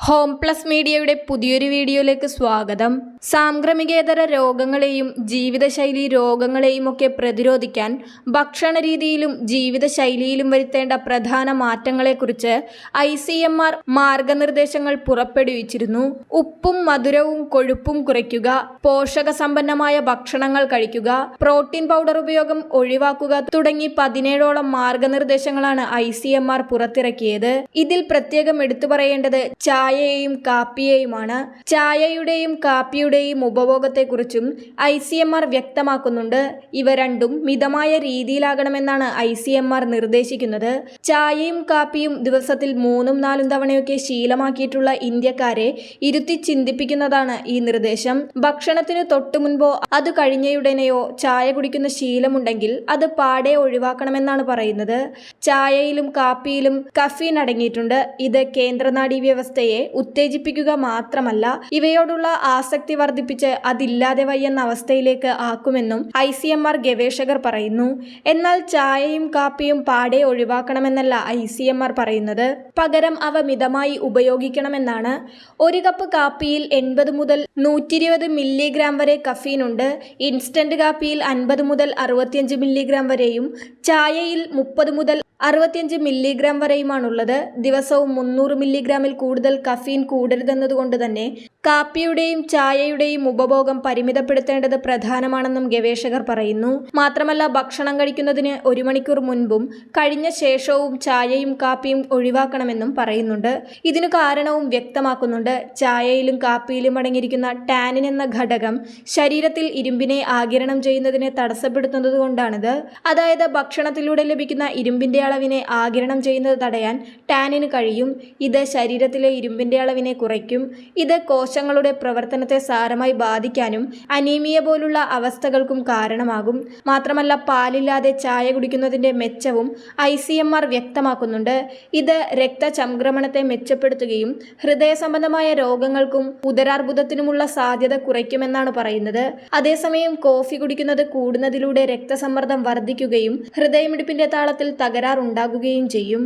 Home plus മീഡിയയുടെ പുതിയൊരു വീഡിയോയിലേക്ക് സ്വാഗതം. സാംക്രമികേതര രോഗങ്ങളെയും ജീവിതശൈലി രോഗങ്ങളെയും ഒക്കെ പ്രതിരോധിക്കാൻ ഭക്ഷണ രീതിയിലും ജീവിതശൈലിയിലും വരുത്തേണ്ട പ്രധാന മാറ്റങ്ങളെക്കുറിച്ച് ഐ സി എം ആർ മാർഗനിർദ്ദേശങ്ങൾ പുറപ്പെടുവിച്ചിരുന്നു. ഉപ്പും മധുരവും കൊഴുപ്പും കുറയ്ക്കുക പോഷകസമ്പന്നമായ ഭക്ഷണങ്ങൾ കഴിക്കുക പ്രോട്ടീൻ പൗഡർ ഉപയോഗം ഒഴിവാക്കുക തുടങ്ങി പതിനേഴോളം മാർഗനിർദ്ദേശങ്ങളാണ് ഐ സി എം ആർ പുറത്തിറക്കിയത്. ഇതിൽ പ്രത്യേകം എടുത്തു പറയേണ്ടത് ചായയെയും കാപ്പിയെയുമാണ് ചായയുടെയും കാപ്പിയുടെയും ഉപഭോഗത്തെക്കുറിച്ചും ഐ സി എം ആർ വ്യക്തമാക്കുന്നുണ്ട്. ഇവ രണ്ടും മിതമായ രീതിയിലാകണമെന്നാണ് ഐ സി എം ആർ നിർദ്ദേശിക്കുന്നത്. ചായയും കാപ്പിയും ദിവസത്തിൽ മൂന്നും നാലും തവണയൊക്കെ ശീലമാക്കിയിട്ടുള്ള ഇന്ത്യക്കാരെ ഇരുത്തി ചിന്തിപ്പിക്കുന്നതാണ് ഈ നിർദ്ദേശം. ഭക്ഷണത്തിന് തൊട്ടു മുൻപോ അത് കഴിഞ്ഞയുടനെയോ ചായ കുടിക്കുന്ന ശീലമുണ്ടെങ്കിൽ അത് പാടെ ഒഴിവാക്കണമെന്നാണ് പറയുന്നത്. ചായയിലും കാപ്പിയിലും കഫീൻ അടങ്ങിയിട്ടുണ്ട്. ഇത് കേന്ദ്രനാഡീ വ്യവസ്ഥയെ ഉത്തേജിപ്പിക്കുക മാത്രമല്ല ഇവയോടുള്ള ആസക്തി വർദ്ധിപ്പിച്ച് അതില്ലാതെ വയ്യെന്ന അവസ്ഥയിലേക്ക് ആക്കുമെന്നും ഐ സി എം ആർ ഗവേഷകർ പറയുന്നു. എന്നാൽ ചായയും കാപ്പിയും പാടെ ഒഴിവാക്കണമെന്നല്ല ഐ സി എം ആർ പറയുന്നത്. പകരം അവ മിതമായി ഉപയോഗിക്കണമെന്നാണ്. ഒരു കപ്പ് കാപ്പിയിൽ എൺപത് മുതൽ നൂറ്റി ഇരുപത് മില്ലിഗ്രാം വരെ കഫീൻ ഉണ്ട്. ഇൻസ്റ്റന്റ് കാപ്പിയിൽ അൻപത് മുതൽ അറുപത്തിയഞ്ച് മില്ലിഗ്രാം വരെയും ചായയിൽ മുപ്പത് മുതൽ അറുപത്തിയഞ്ച് മില്ലിഗ്രാം വരെയുമാണുള്ളത്. ദിവസവും മുന്നൂറ് മില്ലിഗ്രാമിൽ കൂടുതൽ കഫീൻ കൂടരുതെന്നതുകൊണ്ട് തന്നെ കാപ്പിയുടെയും ചായയുടെയും ഉപഭോഗം പരിമിതപ്പെടുത്തേണ്ടത് പ്രധാനമാണെന്നും ഗവേഷകർ പറയുന്നു. മാത്രമല്ല ഭക്ഷണം കഴിക്കുന്നതിന് ഒരു മണിക്കൂർ മുൻപും കഴിഞ്ഞ ശേഷവും ചായയും കാപ്പിയും ഒഴിവാക്കണമെന്നും പറയുന്നുണ്ട്. ഇതിനു കാരണവും വ്യക്തമാക്കുന്നുണ്ട്. ചായയിലും കാപ്പിയിലും അടങ്ങിയിരിക്കുന്ന ടാനിൻ എന്ന ഘടകം ശരീരത്തിൽ ഇരുമ്പിനെ ആകിരണം ചെയ്യുന്നതിനെ തടസ്സപ്പെടുത്തുന്നത് കൊണ്ടാണിത് അതായത് ഭക്ഷണത്തിലൂടെ ലഭിക്കുന്ന ഇരുമ്പിന്റെ അളവിനെ ആകിരണം ചെയ്യുന്നത് തടയാൻ ടാനിന് കഴിയും. ഇത് ശരീരത്തിലെ ഇരുമ്പിന്റെ അളവിനെ കുറയ്ക്കും. ഇത് കോശങ്ങളുടെ പ്രവർത്തനത്തെ സാരമായി ബാധിക്കാനും അനീമിയ പോലുള്ള അവസ്ഥകൾക്കും കാരണമാകും. മാത്രമല്ല പാലില്ലാതെ ചായ കുടിക്കുന്നതിന്റെ മെച്ചവും ഐ സി എം ആർ വ്യക്തമാക്കുന്നുണ്ട്. ഇത് രക്തചംക്രമണത്തെ മെച്ചപ്പെടുത്തുകയും ഹൃദയ സംബന്ധമായ രോഗങ്ങൾക്കും ഉദരാർബുദത്തിനുമുള്ള സാധ്യത കുറയ്ക്കുമെന്നാണ് പറയുന്നത്. അതേസമയം കോഫി കുടിക്കുന്നത് കൂടുന്നതിലൂടെ രക്തസമ്മർദ്ദം വർദ്ധിക്കുകയും ഹൃദയമിടിപ്പിന്റെ താളത്തിൽ തകരാറുണ്ടാകുകയും ചെയ്യും.